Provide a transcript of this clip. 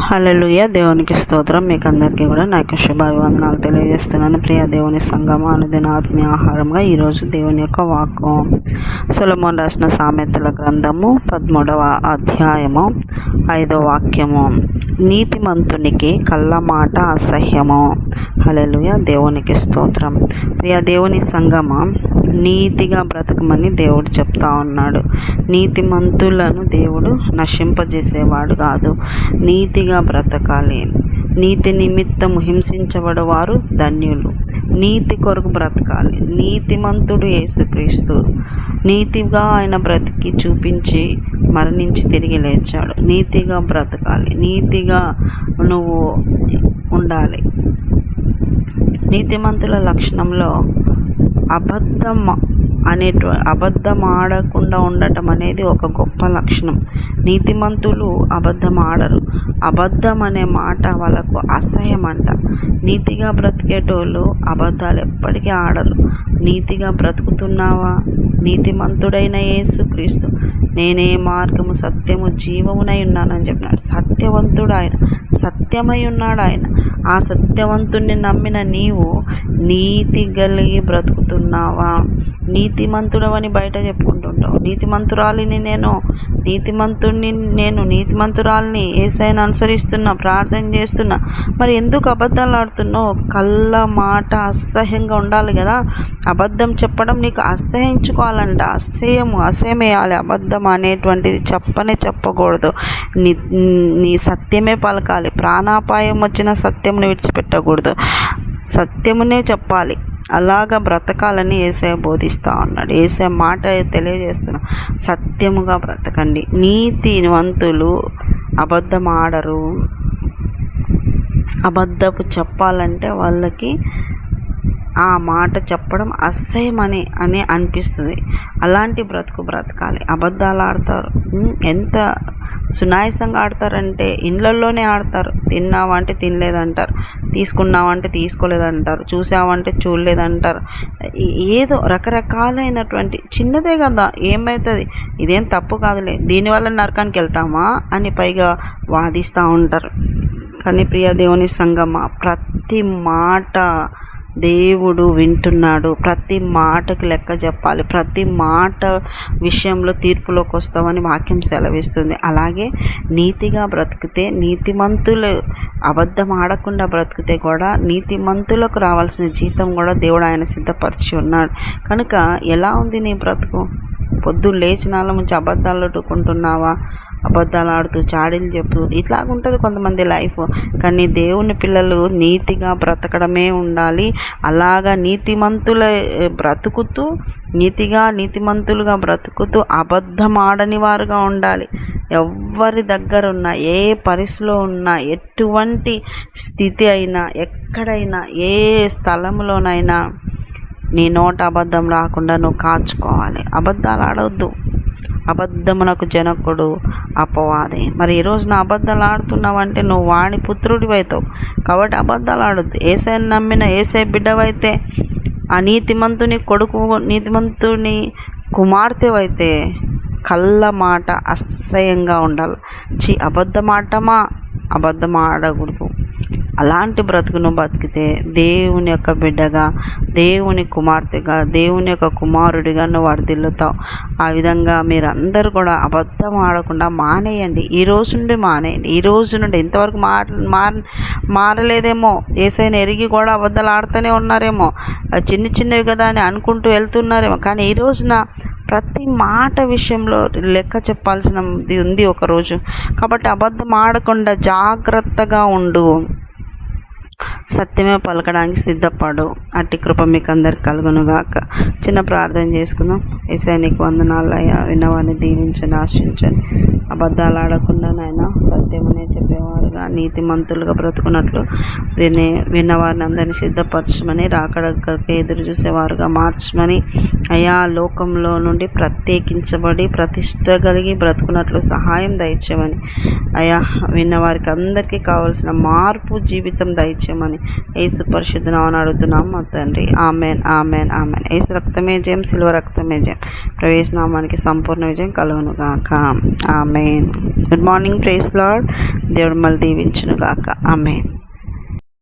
హలలుయ దేవునికి స్తోత్రం. మీకు అందరికీ కూడా నా యొక్క శుభాభివందనాలు తెలియజేస్తున్నాను. ప్రియ దేవుని సంగమ అనుదిన ఆత్మీయ ఆహారంగా ఈరోజు దేవుని యొక్క వాక్యం. సులమోన్ రాసిన సామెతల గ్రంథము పదమూడవ అధ్యాయము. ఐదో వాక్యము. నీతిమంతునికి కళ్ళ మాట అసహ్యము. హల్లెలూయ. దేవునికి స్తోత్రం. ప్రియ దేవుని సంగమ నీతిగా బ్రతకమని దేవుడు చెప్తా ఉన్నాడు. నీతిమంతులను దేవుడు నశింపజేసేవాడు కాదు. నీతిగా బ్రతకాలి. నీతి నిమిత్తం హింసించబడవారు ధన్యులు. నీతి కొరకు బ్రతకాలి. నీతిమంతుడు యేసుక్రీస్తు. నీతిగా ఆయన బ్రతికి చూపించి మరణించి తిరిగి లేచాడు. నీతిగా బ్రతకాలి. నీతిగా నువ్వు ఉండాలి. నీతిమంతుల లక్షణంలో అబద్ధం అనేటు అబద్ధం ఆడకుండా ఉండటం అనేది ఒక గొప్ప లక్షణం. నీతిమంతులు అబద్ధం ఆడరు అబద్ధం అనే మాట వాళ్ళకు అసహ్యం అంట నీతిగా బ్రతికేటోళ్ళు అబద్ధాలు ఎప్పటికీ ఆడరు. నీతిగా బ్రతుకుతున్నావా? నీతిమంతుడైన యేసుక్రీస్తు నేనే మార్గము సత్యము జీవమునై ఉన్నానని చెప్పినాడు. సత్యవంతుడు ఆయన. సత్యమై ఉన్నాడు ఆయన ఆ సత్యవంతుణ్ణి నమ్మిన నీవు నీతి కలిగి బ్రతుకుతున్నావా? నీతిమంతుడవని బయట చెప్పుకుంటుంటావు. నీతిమంతురాలిని నేను నీతిమంతుణ్ణి నేను నీతిమంతురాలిని ఏసైనా అనుసరిస్తున్నా ప్రార్థన చేస్తున్నా. మరి ఎందుకు అబద్ధాలు ఆడుతున్నావు? కళ్ళ మాట అసహ్యంగా ఉండాలి కదా. అబద్ధం చెప్పడం నీకు అసహ్యించుకోవాలంట అసహ్యము అసహ్యమేయాలి. అబద్ధం అనేటువంటిది చెప్పనే చెప్పకూడదు. నీ నీ సత్యమే పలకాలి. ప్రాణాపాయం వచ్చిన సత్యమును విడిచిపెట్టకూడదు. సత్యమునే చెప్పాలి. అలాగ బ్రతకాలని ఏసే బోధిస్తూ ఉన్నాడు. ఏసే మాట తెలియజేస్తున్నా సత్యముగా బ్రతకండి. నీతివంతులు అబద్ధం ఆడరు అబద్ధపు చెప్పాలంటే వాళ్ళకి ఆ మాట చెప్పడం అసహ్యమని అని అనిపిస్తుంది. అలాంటి బ్రతుకు బ్రతకాలి. అబద్ధాలు ఆడతారు. ఎంత సునాయసంగా ఆడతారంటే ఇండ్లల్లోనే ఆడతారు. తిన్నావంటే తినలేదంటారు. తీసుకున్నావంటే తీసుకోలేదంటారు చూసావంటే చూడలేదంటారు. ఏదో రకరకాలైనటువంటి చిన్నదే కదా ఏమవుతుంది ఇదేం తప్పు కాదులే దీనివల్ల నరకానికి వెళ్తామా అని పైగా వాదిస్తూ ఉంటారు. కానీ ప్రియ దేవుని సంగమ ప్రతి మాట దేవుడు వింటున్నాడు ప్రతి మాటకు లెక్క చెప్పాలి ప్రతి మాట విషయంలో తీర్పులోకి వస్తామని వాక్యం సెలవిస్తుంది. అలాగే నీతిగా బ్రతికితే నీతిమంతులు అబద్ధం ఆడకుండా బ్రతికితే కూడా నీతిమంతులకు రావాల్సిన జీతం కూడా దేవుడు ఆయన సిద్ధపరిచి ఉన్నాడు. కనుక ఎలా ఉంది నీ బ్రతుకు? పొద్దు లేచినాల నుంచి అబద్ధాలు అడ్డుకుంటున్నావా అబద్ధాలు ఆడుతూ చాడీలు చెప్పు ఇట్లాగుంటుంది కొంతమంది లైఫ్. కానీ దేవుని పిల్లలు నీతిగా బ్రతకడమే ఉండాలి. అలాగా నీతిమంతుల బ్రతుకుతూ నీతిగా నీతిమంతులుగా బ్రతుకుతూ అబద్ధం ఆడని వారుగా ఉండాలి. ఎవరి దగ్గర ఉన్నా ఏ పరిస్థితిలో ఉన్నా ఎటువంటి స్థితి అయినా ఎక్కడైనా ఏ స్థలంలోనైనా నీ నోట అబద్ధం రాకుండా నువ్వు కాచుకోవాలి. అబద్ధాలు ఆడవద్దు అబద్ధమునకు జనకుడు అపవాది. మరి ఈరోజు నా అబద్ధాలు ఆడుతున్నావంటే నువ్వు వాణి పుత్రుడి అవుతావు కాబట్టి అబద్ధాలు ఆడద్దు. ఏసై నమ్మిన ఏసై బిడ్డవైతే ఆ నీతిమంతుని కొడుకు నీతిమంతుని కుమార్తెవైతే కళ్ళ మాట అసహ్యంగా ఉండాలి. చి అబద్ధమాటమా? అబద్ధం ఆడకూడదు అలాంటి బ్రతుకును బతికితే దేవుని యొక్క బిడ్డగా దేవుని కుమార్తెగా దేవుని యొక్క కుమారుడిగా నువ్వు వర్దిల్లుతావు ఆ విధంగా మీరందరూ కూడా అబద్ధం ఆడకుండా మానేయండి. ఈ రోజు నుండి మానేయండి. ఈ రోజు నుండి ఇంతవరకు మార మారలేదేమో. ఏసైనా ఎరిగి కూడా అబద్ధాలు ఆడుతూనే ఉన్నారేమో. చిన్న చిన్నవి కదా అని అనుకుంటూ వెళ్తున్నారేమో. కానీ ఈ రోజున ప్రతి మాట విషయంలో లెక్క చెప్పాల్సినది ఉంది ఒకరోజు. కాబట్టి అబద్ధం ఆడకుండా జాగ్రత్తగా ఉండు. సత్యమే పలకడానికి సిద్ధపడు. అట్టి కృప మీకు అందరికి కలుగునుగాక. చిన్న ప్రార్థన చేసుకుందాం. ఏసై నీకు వందనాలయ్యా విన్నవాన్ని దీవించండి ఆశించండి. అబద్ధాలు ఆడకుండా నాయన సత్యమనే చెప్పేవారుగా. నీతి మంతులుగా బ్రతుకున్నట్లు వినే విన్నవారిని అందరినీ సిద్ధపరచమని రాకడక్కడికి ఎదురు చూసేవారుగా మార్చమని అయా లోకంలో నుండి ప్రత్యేకించబడి ప్రతిష్ట కలిగి బ్రతుకున్నట్లు సహాయం దయచేయమని అయా విన్నవారికి అందరికీ కావలసిన మార్పు జీవితం దయచేయమని ఏసు పరిశుద్ధనామని అడుగుతున్నాం. మా తండ్రి ఆమెన్ ఆమెన్ ఆమెన్. ఏసు రక్తమే జయం సిల్వ రక్తమే జయం. ప్రవేశనామానికి సంపూర్ణ విజయం కలుగునుగాక ఆమె amen. Good morning praise lord దేవుడు మళ్ళీ దీవించును గాక ఆమెన్.